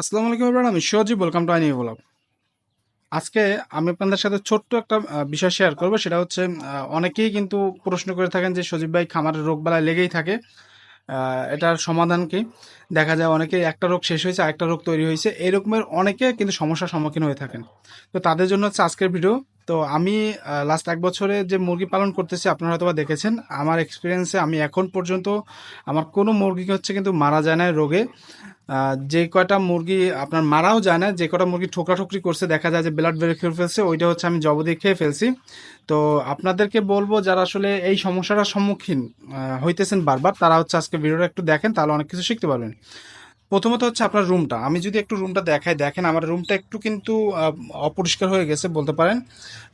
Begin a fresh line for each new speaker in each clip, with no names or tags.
আসসালামু আলাইকুম এবার আমি সজীব ওয়েলকাম টু আইনি ব্লগ। আজকে আমি আপনাদের সাথে ছোট্ট একটা বিষয় শেয়ার করব, সেটা হচ্ছে অনেকেই কিন্তু প্রশ্ন করে থাকেন যে সজীব ভাই খামারের রোগ বেলায় লেগেই থাকে এটার সমাধান কি? দেখা যায় অনেকে একটা রোগ শেষ হয়েছে, আরেকটা রোগ তৈরি হয়েছে, এরকমের অনেকে কিন্তু সমস্যার সম্মুখীন হয়ে থাকেন। তো তাদের জন্য হচ্ছে আজকের ভিডিও তো আমি লাস্ট এক বছরে যে মুরগি পালন করতেছি, আপনারা হয়তো বা দেখেছেন, আমার এক্সপিরিয়েন্সে আমি এখন পর্যন্ত আমার কোনো মুরগিকে হচ্ছে কিন্তু মারা যায় না রোগে। যে কয়টা মুরগি আপনার মারাও যায় না যে কয়টা মুরগি ঠোকরাঠুকরি করছে, দেখা যায় যে ব্লাড বের খেয়ে ফেলছে, ওইটা হচ্ছে আমি জব দিয়ে খেয়ে ফেলছি। তো আপনাদেরকে বলব, যারা আসলে এই সমস্যাটার সম্মুখীন হইতেছেন বারবার, তারা হচ্ছে আজকে ভিডিওটা একটু দেখেন, তাহলে অনেক কিছু শিখতে পারবেন। প্রথমত হচ্ছে আপনার রুমটা। আমি যদি একটু রুমটা দেখাই, দেখেন আমার রুমটা একটু কিন্তু অপরিষ্কার হয়ে গেছে বলতে পারেন।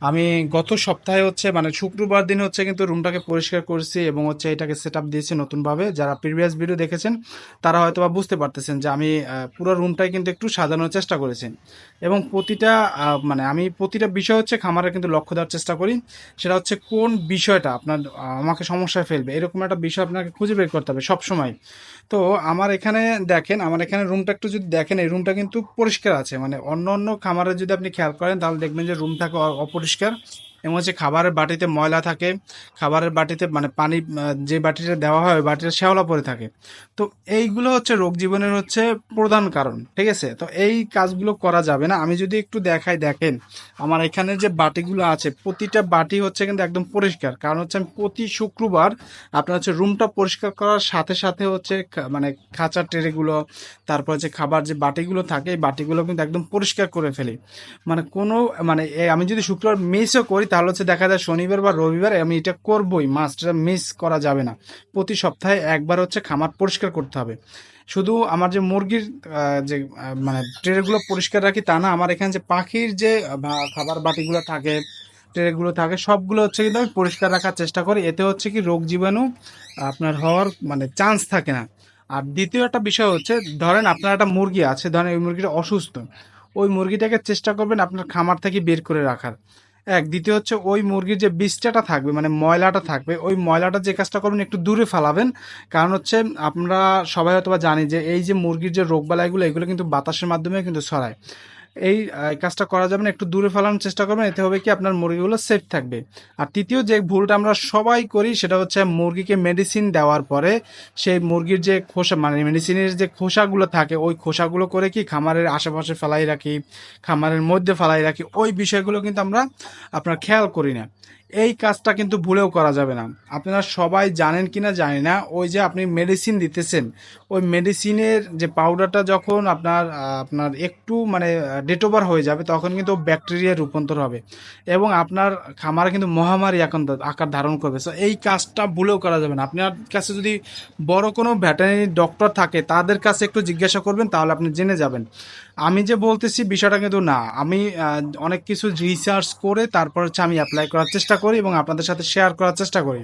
আমি গত সপ্তাহে হচ্ছে মানে শুক্রবার দিন হচ্ছে কিন্তু রুমটাকে পরিষ্কার করেছি এবং হচ্ছে এটাকে সেট আপ দিয়েছি নতুনভাবে। যারা প্রিভিয়াস ভিডিও দেখেছেন, তারা হয়তো বা বুঝতে পারতেছেন যে আমি পুরো রুমটাই কিন্তু একটু সাজানোর চেষ্টা করেছি। এবং প্রতিটা মানে আমি প্রতিটা বিষয় হচ্ছে খামারে কিন্তু লক্ষ্য দেওয়ার চেষ্টা করি। সেটা হচ্ছে কোন বিষয়টা আপনার আমাকে সমস্যায় ফেলবে। এরকম একটা বিষয় আপনাকে খুঁজে বের করতে হবে সবসময়। তো আমার এখানে দেখেন আমার এখানে রুমটা একটু যদি দেখেন, এই রুমটা কিন্তু পরিষ্কার আছে। মানে অন্য অন্য খামারে যদি আপনি খেয়াল করেন, তাহলে দেখবেন যে রুম থাকে অপরিষ্কার। এবং হচ্ছে খাবারের বাটিতে ময়লা থাকে, খাবারের বাটিতে মানে পানি যে বাটিটা দেওয়া হয়, ওই বাটিটা শ্যাওলা পড়ে থাকে। তো এইগুলো হচ্ছে রোগ জীবনের হচ্ছে প্রধান কারণ, ঠিক আছে? তো এই কাজগুলো করা যাবে না। আমি যদি একটু দেখাই, দেখেন, আমার এখানে যে বাটিগুলো আছে, প্রতিটা বাটি হচ্ছে কিন্তু একদম পরিষ্কার। কারণ হচ্ছে আমি প্রতি শুক্রবার আপনার হচ্ছে রুমটা পরিষ্কার করার সাথে সাথে হচ্ছে মানে খাঁচার ট্রেগুলো, তারপর হচ্ছে খাবার যে বাটিগুলো থাকে, এই বাটিগুলো কিন্তু একদম পরিষ্কার করে ফেলি। মানে কোনো মানে আমি যদি শুক্রবার মিসও করি তাহলে হচ্ছে দেখা যায় শনিবার বা রবিবার আমি এটা করবই মাছটা মিস করা যাবে না। প্রতি সপ্তাহে একবার হচ্ছে খামার পরিষ্কার করতে হবে। শুধু আমার যে মুরগির যে মানে ট্রেগুলো পরিষ্কার রাখি তা না, আমার এখানে যে পাখির যে খাবার বাটিগুলো থাকে, ট্রেগুলো থাকে, সবগুলো হচ্ছে কিন্তু আমি পরিষ্কার রাখার চেষ্টা করি। এতে হচ্ছে কি রোগ জীবাণু আপনার হওয়ার মানে চান্স থাকে না। আর দ্বিতীয় একটা বিষয় হচ্ছে, ধরেন আপনার একটা মুরগি আছে, ধরেন ওই মুরগিটা অসুস্থ। ওই মুরগিটাকে চেষ্টা করবেন আপনার খামার থেকে বের করে রাখার। এক, দ্বিতীয় হচ্ছে ওই মুরগির যে বিষ্ঠাটা থাকবে মানে ময়লাটা থাকবে, ওই ময়লাটা যে কাজটা করবেন একটু দূরে ফেলাবেন। কারণ হচ্ছে আমরা সবাই হয়তো জানি যে এই যে মুরগির যে রোগবালাইগুলো, এগুলো কিন্তু বাতাসের মাধ্যমে কিন্তু ছড়ায়। এই কাজটা করা যাবে না, একটু দূরে ফেলানোর চেষ্টা করবেন, এতে হবে কি আপনার মুরগিগুলো সেফ থাকবে। আর তৃতীয় যে ভুলটা আমরা সবাই করি, সেটা হচ্ছে মুরগিকে মেডিসিন দেওয়ার পরে সেই মুরগির যে খোসা মানে মেডিসিনের যে খোসাগুলো থাকে, ওই খোসাগুলো করে কি খামারের আশেপাশে ফেলাই রাখি, খামারের মধ্যে ফেলাই রাখি, ওই বিষয়গুলো কিন্তু আমরা আপনার খেয়াল করি না। এই কাজটা কিন্তু ভুলেও করা যাবে না। আপনারা সবাই জানেন কি না জানি না, ওই যে আপনি মেডিসিন দিতেছেন, ওই মেডিসিনের যে পাউডারটা যখন আপনার আপনার একটু মানে ডেটোবার হয়ে যাবে, তখন কিন্তু ব্যাকটেরিয়া রূপান্তর হবে এবং আপনার খামারে কিন্তু মহামারী এখন আকার ধারণ করবে। সো এই কাজটা ভুলেও করা যাবে না। আপনার কাছে যদি বড় কোনো ভেটেরিনারি ডক্টর থাকে, তাদের কাছে একটু জিজ্ঞাসা করবেন, তাহলে আপনি জেনে যাবেন। আমি যে বলতেছি বিষয়টা কিন্তু না। আমি অনেক কিছু রিসার্চ করে তারপর হচ্ছে আমি অ্যাপ্লাই করার চেষ্টা করি এবং আপনাদের সাথে শেয়ার করার চেষ্টা করি।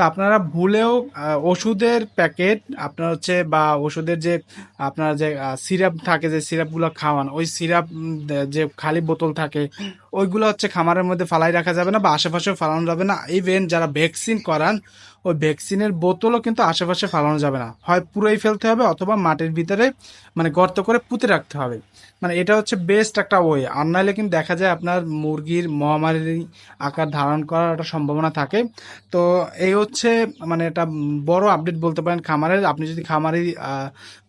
তো আপনারা ভুলেও ওষুধের প্যাকেট, আপনার হচ্ছে, বা ওষুধের যে আপনার যে সিরাপ থাকে, যে সিরাপগুলো খাওয়ান, ওই সিরাপ যে খালি বোতল থাকে, ওইগুলো হচ্ছে খামারের মধ্যে ফালাই রাখা যাবে না, বা আশেপাশেও ফালানো যাবে না। ইভেন যারা ভ্যাকসিন করান, ওই ভ্যাকসিনের বোতলও কিন্তু আশেপাশে ফালানো যাবে না। হয় পুরোই ফেলতে হবে, অথবা মাটির ভিতরে মানে গর্ত করে পুঁতে রাখতে হবে। মানে এটা হচ্ছে বেস্ট একটা ওয়ে আর নাহলে কিন্তু দেখা যায় আপনার মুরগির মহামারীর আকার ধারণ করার একটা সম্ভাবনা থাকে। তো এই হচ্ছে মানে একটা বড় আপডেট বলতে পারেন খামারের আপনি যদি খামারে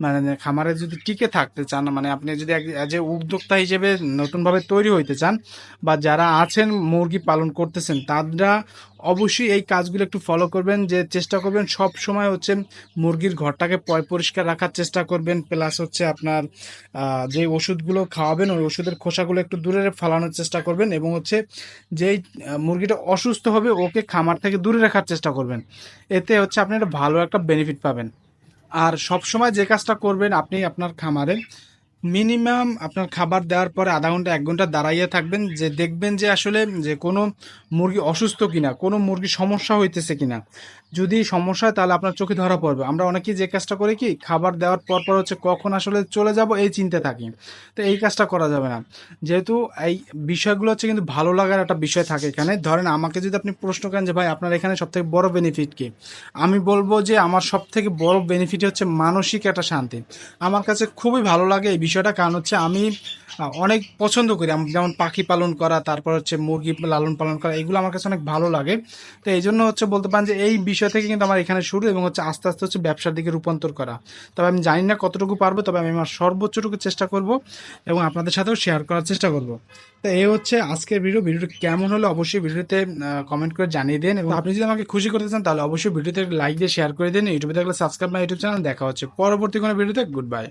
মানে খামারে যদি টিকে থাকতে চান মানে আপনি যদি অ্যাজ এ উদ্যোক্তা হিসেবে নতুনভাবে তৈরি হইতে চান, বা যারা আছেন, মুরগি পালন করতেছেন, তারা অবশ্যই এই কাজগুলো একটু ফলো করবেন, যে চেষ্টা করবেন সব সময় হচ্ছে মুরগির ঘরটাকে পরিষ্কার রাখার চেষ্টা করবেন প্লাস হচ্ছে আপনার যে ওষুধগুলো খাওয়াবেন, ওই ওষুধের খোসাগুলো একটু দূরে ফালানোর চেষ্টা করবেন এবং হচ্ছে যেই মুরগিটা অসুস্থ হবে ওকে খামার থেকে দূরে রাখার চেষ্টা করবেন। এতে হচ্ছে আপনি একটা ভালো একটা বেনিফিট পাবেন। আর সব সময় যে কাজটা করবেন আপনি আপনার খামারে মিনিমাম আপনার খাবার দেওয়ার পরে আধা ঘণ্টা, এক ঘণ্টা দাঁড়াইয়ে থাকবেন, যে দেখবেন যে আসলে যে কোনো মুরগি অসুস্থ কিনা, কোনো মুরগি সমস্যা হইতেছে কিনা। যদি সমস্যা হয় তাহলে আপনার চোখে ধরা পড়বে। আমরা অনেকেই যে কাজটা করি কি, খাবার দেওয়ার পর পর হচ্ছে কখন আসলে চলে যাব এই চিন্তা থাকি। তো এই কাজটা করা যাবে না। যেহেতু এই বিষয়গুলো হচ্ছে কিন্তু ভালো লাগার একটা বিষয় থাকে এখানে। ধরেন আমাকে যদি আপনি প্রশ্ন করেন যে, ভাই, আপনার এখানে সবথেকে বড় বেনিফিট কি? আমি বলব যে, আমার সব থেকে বড় বেনিফিট হচ্ছে মানসিক একটা শান্তি। আমার কাছে খুবই ভালো লাগে এই বিষয়টা, কারণ হচ্ছে আমি অনেক পছন্দ করি। যেমন পাখি পালন করা, তারপর হচ্ছে মুরগি লালন পালন করা, এগুলো আমার কাছে অনেক ভালো লাগে। তো এই জন্য হচ্ছে বলতে পারেন যে এই বিষয় থেকে কিন্তু আমার এখানে শুরু এবং হচ্ছে আস্তে আস্তে হচ্ছে ব্যবসার দিকে রূপান্তর করা। তবে আমি জানি না কতটুকু পারব, তবে আমি আমার সর্বোচ্চটুকু চেষ্টা করব এবং আপনাদের সাথেও শেয়ার করার চেষ্টা করব। তো এই হচ্ছে আজকের ভিডিও ভিডিওটা কেমন হলো অবশ্যই ভিডিওতে কমেন্ট করে জানিয়ে দেন এবং আপনি যদি আমাকে খুশি করতে চান, তাহলে অবশ্যই ভিডিওতে লাইক দিয়ে শেয়ার করে দিন। ইউটিউবে দেখলে সাবস্ক্রাইব মাই ইউটিউব চ্যানেল দেখা হচ্ছে পরবর্তী কোনো ভিডিওতে গুড বাই